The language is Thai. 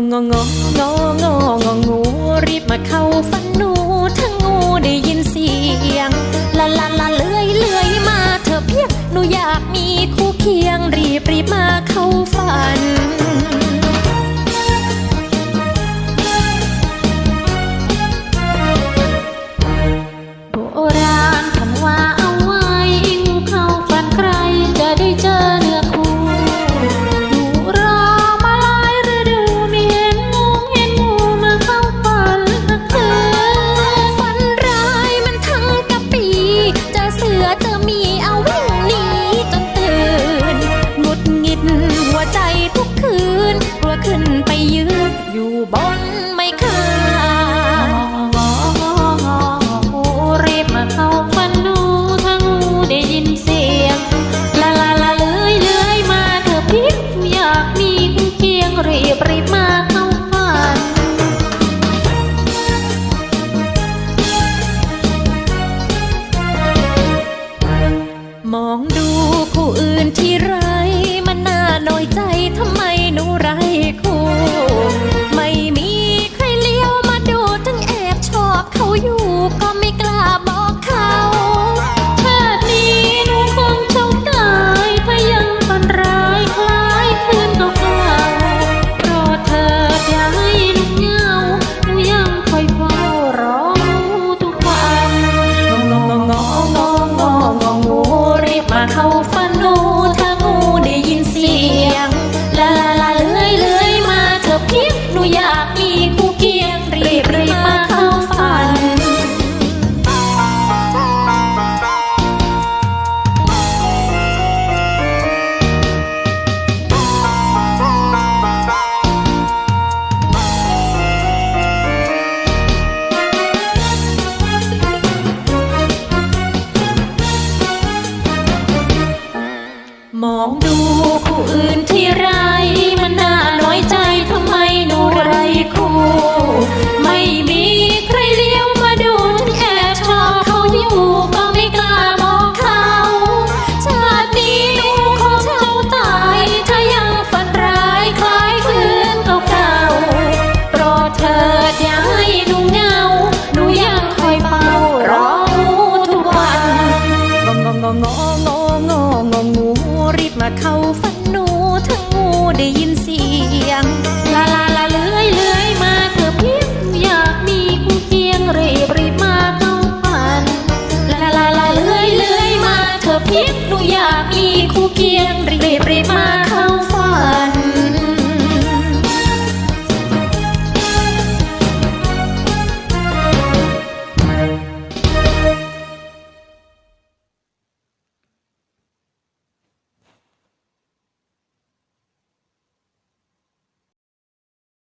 งงงงงงงูรีบมาเข้าฝันหนูถ้างูได้ยินเสียงละละละเลื่อยเลื่อยมาเธอเพียงหนูอยากมีคู่เคียงรีบรีบมาเข้าฝัน บนไม่คางูรีบมาเข้าฝันหนูถ้างูได้ยินเสียง ลาลาลาเลื้อยเลื้อยมาเธอพี่อยากมีคู่เคียงรีบ องดูคู่อื่นที่ไร มันน่าน้อยใจทำไมหนูไรคู่ ไม่มี มาเข้าฝันหนูถ้งงูได้ยินเสียง ลาลาลาเลื้อยเลื้อยมาเธอเพียงอยากมีคู่เคียงรีบรีบมาเข้าฝัน ลาลาลาเลื้อยเลื้อยมาเธอเพียงหนูอยากมีคู่เคียงรีบรีบมา